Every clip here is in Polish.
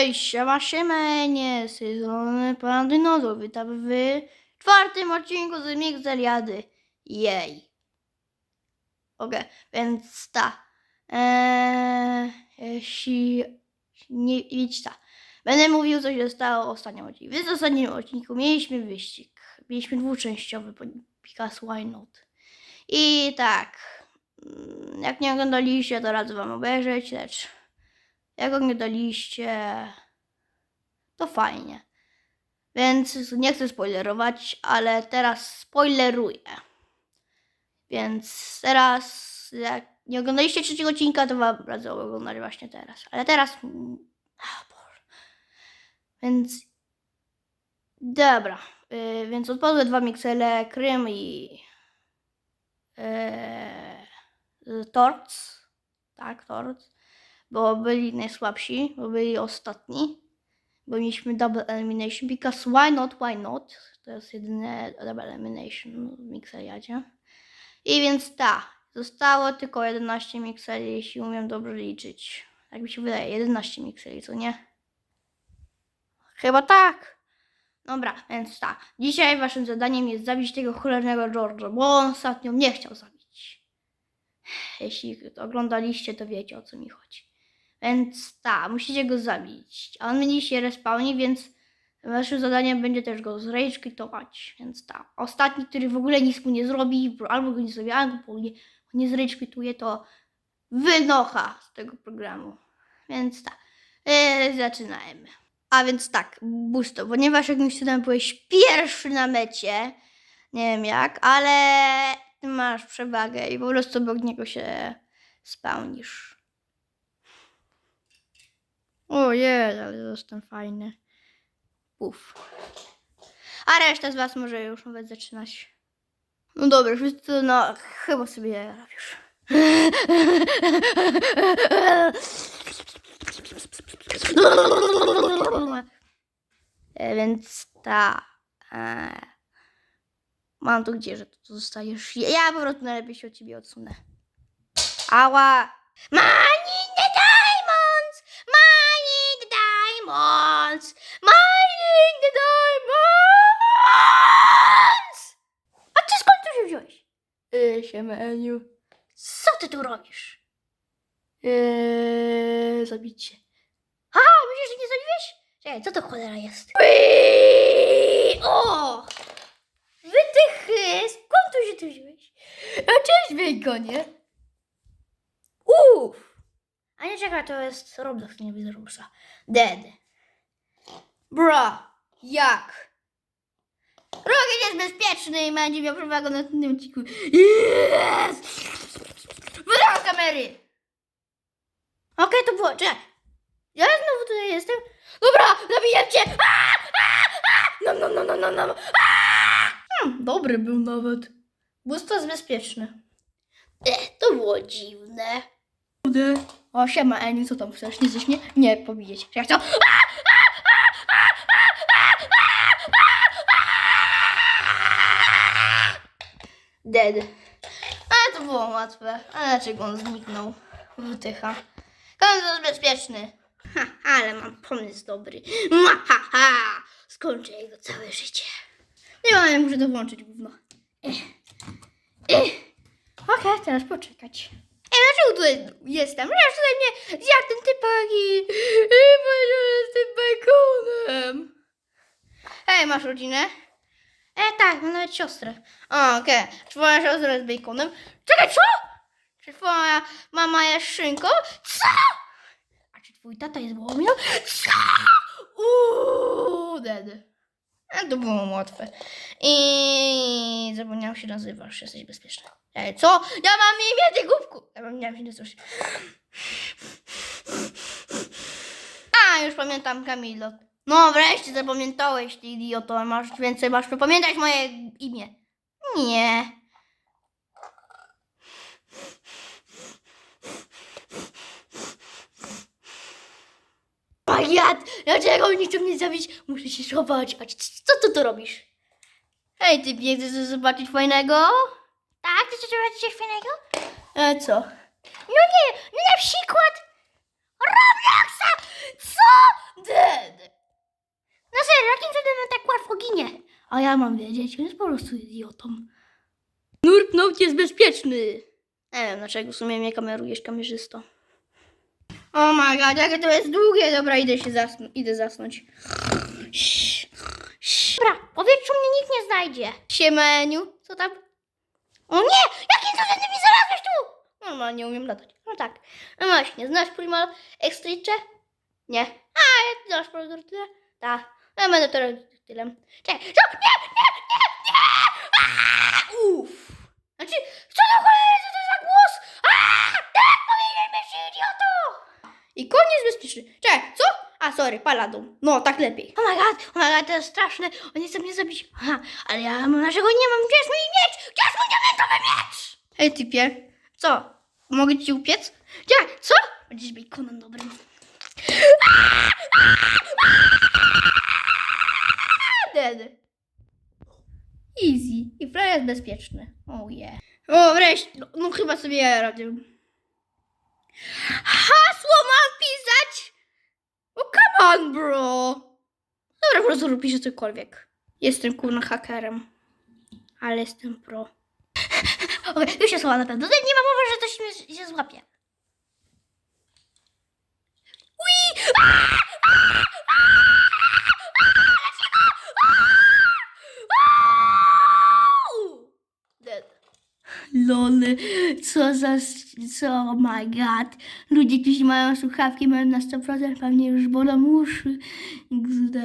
Cześć, siema, siemenie, z tej strony pan Dinozo, witam w czwartym odcinku z Mixeliady. Jej. Okej, więc ta. Eee, nie wiecie ta. Będę mówił, co się stało w ostatnim odcinku. W ostatnim odcinku mieliśmy wyścig. Mieliśmy dwuczęściowy, because why not. I tak. mm, Jak nie oglądaliście, to radzę wam obejrzeć, lecz jak oglądaliście, to fajnie. Więc nie chcę spoilerować, ale teraz spoileruję. Więc teraz, jak nie oglądaliście trzeciego odcinka, to wam radzę oglądać właśnie teraz. Ale teraz... mm, a, Boże. Więc... Dobra. y, więc odpadły dwa miksele, Krym i... Yy, Torts. Tak, Torts bo byli najsłabsi, bo byli ostatni, bo mieliśmy double elimination, because why not, why not, to jest jedyne double elimination w mikseriadzie. I więc ta, zostało tylko 11 mikseli, jeśli umiem dobrze liczyć. Tak mi się wydaje, 11 mikseli, co nie? Chyba tak. Dobra, więc tak. Dzisiaj waszym zadaniem jest zabić tego cholernego George'a, bo on ostatnio mnie chciał zabić. Jeśli oglądaliście, to wiecie o co mi chodzi. Więc tak, musicie go zabić. A on będzie się respawni, więc waszym zadaniem będzie też go zrage quitować. Więc tak, ostatni, który w ogóle nic mu nie zrobi, bo albo go nie zrobi, albo nie, nie zrage quituje, to wynocha z tego programu. Więc tak, yy, zaczynajmy. A więc tak, Busto, ponieważ jak już tam byłeś pierwszy na mecie, nie wiem jak, ale ty masz przewagę i po prostu obok niego się spełnisz. Ojej, ale jestem fajny. Puf. A reszta z was może już nawet zaczynać. No dobra, wszyscy, no chyba sobie robisz. E, Więc ta. E, mam tu gdzie, że tu zostajesz. Ja, po prostu najlepiej się od ciebie odsunę. Ała! Mining the diamonds! Mining the diamonds! A ty skąd tu się wziąłeś? Yy, siemeniu. Co ty tu robisz? Yy, zabicie. A, myślisz, że nie zabiłeś? Czekaj, co to cholera jest? Uiii, O! Wytychy! Skąd tu się tu wziąłeś? A cześć, Bejkonie! Uff! A nie czekaj, to jest Roblox, nie widzę Robloxa. Dead. Bra, jak? Rocket jest bezpieczny i będzie miał przewagę na tym odcinku. Yes! Kamery! Okej, to było, czekaj. Ja znowu tutaj jestem. Dobra, zabiję cię! No, no, no, no, no, no. Hmm, dobry był nawet. To jest bezpieczny. E, to było dziwne. Kurde. O, siema, Eniu, co tam chcesz? Nie chcesz mnie? Nie, powiedzieć. Jak to? Dead. Ale to było łatwe. A dlaczego on zniknął? Wytycha. Koniec jest bezpieczny. Ha, ale mam pomysł dobry. Ma, ha, ha. Skończę jego całe życie. Nie mam, ja muszę to włączyć gówno. Ech. Ech. Okej, teraz poczekać. Ej, dlaczego tutaj jestem? Ja tutaj nie zjadł ten typak i i z tym bekonem. Hej, masz rodzinę? E, tak, mam nawet siostrę. O, okej. Twoja siostra jest baconem. Czekaj, co? Czy twoja mama jest szynką? Co? A czy twój tata jest wołominą? Co? Uuu, dead. A to było łatwe. I zapomniałam się nazywasz, jesteś bezpieczny. Ej, co? Ja mam imię, ty głupku! Zapomniałam się nazywać. A, już pamiętam Kamilo. No wreszcie zapamiętałeś, ty idioto. Masz więcej, masz pamiętać moje imię. Nie. Pajat! Dlaczego nie chcą mnie zabić? Muszę się schować. A co ty tu robisz? Hej, ty nie chcesz zobaczyć fajnego? Tak, chcesz zobaczyć coś fajnego? E, co? No nie, no na przykład Robloxa! Co? Dead! Na serio, jakim cudem on tak łatwo ginie? A ja mam wiedzieć, on jest po prostu idiotą. Nurpnąć jest bezpieczny. Nie wiem, dlaczego w sumie mnie kamerujesz kamerzysto. O my god, jakie to jest długie. Dobra, idę się zasnąć. Idę zasnąć. Dobra, w powietrzu mnie nikt nie znajdzie. Siemeniu, co tam? O nie! Jakim cudem ty mi znalazłeś tu? Normalnie nie umiem latać. No tak. No właśnie, znasz Primal Extricze? Nie. A, jak znasz Produktyle? Tak. Ja będę teraz tylem. Czekaj? Nie, nie, nie, nie! Uff. Znaczy, co do cholery, co to za głos? Aaa! Tak powinien być idioto! I koniec bezpieczny. Czekaj, co? A, sorry, paladon. No, tak lepiej. Oh my god, oh my god, to jest straszne. Oni chcą mnie zabić. Aha, ale ja naszego nie mam. Gdzie jest mój miecz? Gdzie jest mój diamentowy miecz? Hej, typie. Co? Mogę ci upiec? Czekaj, co? Będziesz baconem dobrym. Dead. Easy. I flyer jest bezpieczny. Oh yeah. O, wreszcie. No, no chyba sobie ja radę. Hasło mam pisać? O, come on, bro. Dobra, po prostu piszę cokolwiek. Jestem kurna hakerem. Ale jestem pro. Okej, już się słowa na pewno. Tutaj nie ma mowy, że coś mnie się złapie. Ui! Aaa! Aaa! Aaa! Dead. Lol, co za, co, oh my god. Ludzie, którzy mają słuchawki, mają na 100% pewnie już bolą uszy. XD.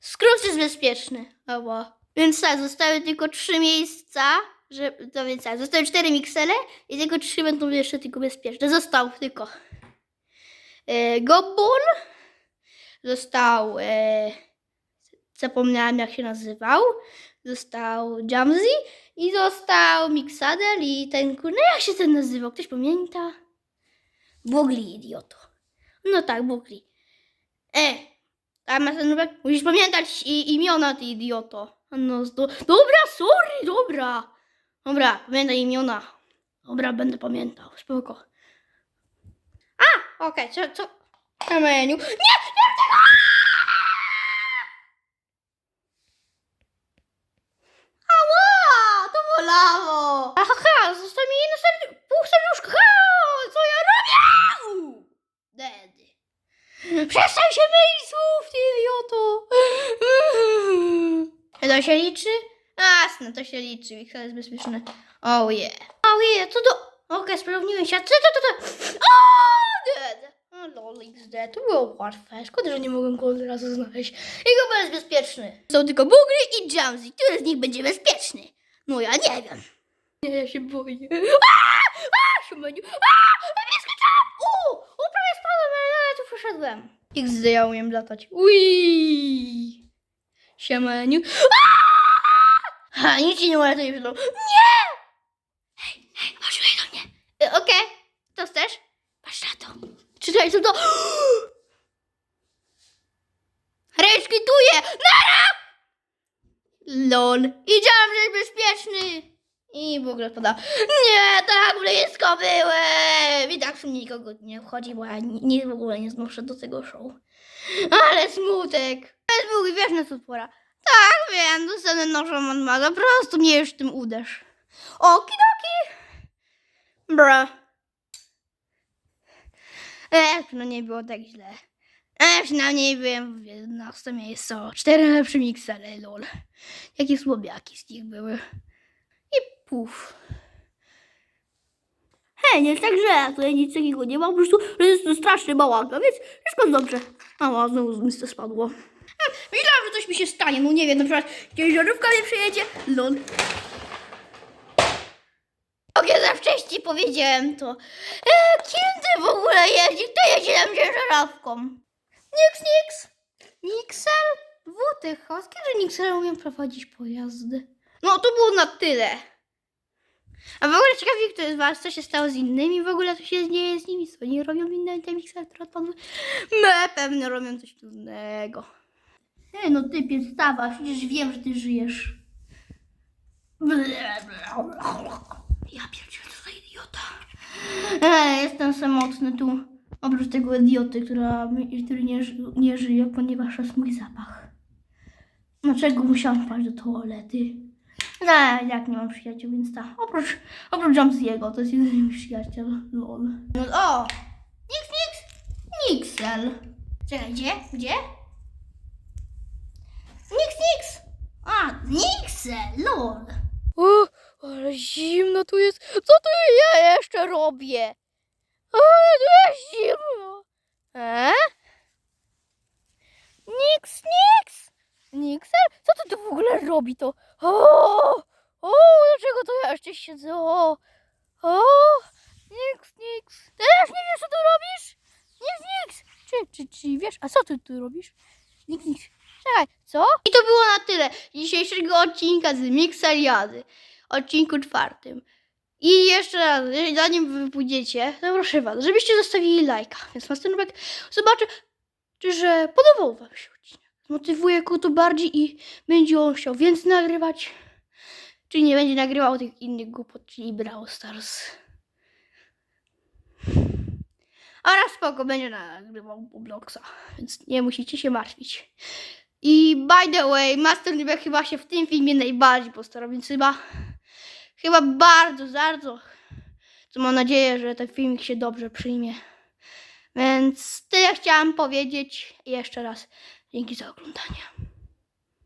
Skrót jest bezpieczny. Oła. Więc tak, zostały tylko trzy miejsca, że, to więc tak, zostały cztery miksele i tylko trzy będą jeszcze tylko bezpieczne. Został tylko e, został, e, zapomniałam jak się nazywał, został Jamzy i został Mixadel i ten kurna, jak się ten nazywał? Ktoś pamięta? Bugli, idioto. No tak, Bugli. E, a Masenubek, musisz pamiętać i, imiona, ty idioto. No, do, dobra, sorry, dobra. Dobra, pamiętaj imiona. Dobra, będę pamiętał, spoko. A, okej, co, co? Kamieniu. Nie, nie tego! Ała, to bolało. Aha, został mi jedno serdu- pół serduszka. Ha, co ja robię? Dead. Przestań się mylić słów, ty idioto. To się liczy? Jasne, to się liczy. Wiksa jest bezpieczny. Oh yeah. Oh yeah, co do... Okej, sprawdziłem się. Co to, to, to? O, dead. O, lol, XD. To było łatwe. Szkoda, że nie mogłem go od razu znaleźć. Jego jest bezpieczny. Są tylko Bugry i Jamsy. Który z nich będzie bezpieczny? No ja nie wiem. Nie, ja się boję. Aaa! Aaa! Siemeniu. Aaa! Nie skoczyłam! U! U, prawie spadłem, ale tu przeszedłem. XD, ja umiem latać. Ui! Siemeniu. Aaa! Ha, nic ci nie uratuje przed. Nie! Hej, hej, chodź tutaj do mnie. E, Okej, to chcesz? Patrz na to. Czytaj co to. Reszkituję! Nara! Lol. Idziemy, że jest bezpieczny. I w ogóle pada. Nie, tak blisko byłem. I tak w sumie nikogo nie wchodzi, bo ja nie, w ogóle nie znoszę do tego show. Ale smutek. Ale Bóg, wiesz na co pora. Tak, wiem, dostanę nożem od. Po prostu mnie już tym uderz. Okidoki. Bra. E, no nie było tak źle. E, przynajmniej byłem w 11 miejscu. Cztery lepsze miksele, lol. Jakie słobiaki z nich były. I puf. Hej, nie tak źle, tutaj nic takiego nie ma, po prostu to jest straszny bałagan, więc wszystko dobrze. A, znowu to spadło. Hmm, Myślałam, że coś mi się stanie, no nie wiem, na przykład ciężarówka mnie przejedzie, lol. Ok, za wcześnie powiedziałem to. E, kim ty w ogóle jeździ? Kto jedzie tam ciężarówką? Niks, niks. Nixel? Wótycha. Kiedy Nixel umiem prowadzić pojazdy? No, to było na tyle. A w ogóle ciekawi, kto z was, co się stało z innymi, w ogóle co się dzieje z nimi, co oni robią inne te Mixel, które odpadły. Me, pewnie robią coś trudnego. Ej, no typie, wstawa, przecież wiem, że ty żyjesz. Ja pierdzielę, co za idiota. Ej, jestem samotny tu. Oprócz tego idioty, która, który nie, nie żyje, ponieważ jest mój zapach. Dlaczego musiałam paść do toalety? Nie, jak nie mam przyjaciół, więc tak. Oprócz, oprócz Jamsiego, to jest jedyny przyjaciel. Lol. No, o! Nix, nix! Nixel. Czekaj, gdzie? Gdzie? Nix, nix! A, Nixel, lol. O, ale zimno tu jest. Co tu ja jeszcze robię? O, tu jest zimno. E? Niks, niks. Niksel? Co to tu w ogóle robi to? O, o, dlaczego to ja jeszcze siedzę? O, o, niks, niks. Też nie wiesz, co tu robisz? Niks, niks. Czy, czy, czy wiesz? A co ty tu robisz? Niks, niks. Czekaj, co? I to było na tyle dzisiejszego odcinka z Mixeliady, odcinku czwartym. I jeszcze raz, zanim wy pójdziecie, to proszę was, żebyście zostawili lajka. Więc następny zobaczę, czy że podobał wam się odcinek. Zmotywuje go to bardziej i będzie on chciał więcej nagrywać. Czy nie będzie nagrywał tych innych głupot, czyli Brawl Stars. Oraz spoko będzie nagrywał Robloxa, więc nie musicie się martwić. I by the way, Master chyba się w tym filmie najbardziej postarał, więc chyba, chyba bardzo, bardzo, co mam nadzieję, że ten filmik się dobrze przyjmie. Więc tyle chciałam powiedzieć. Jeszcze raz dzięki za oglądanie.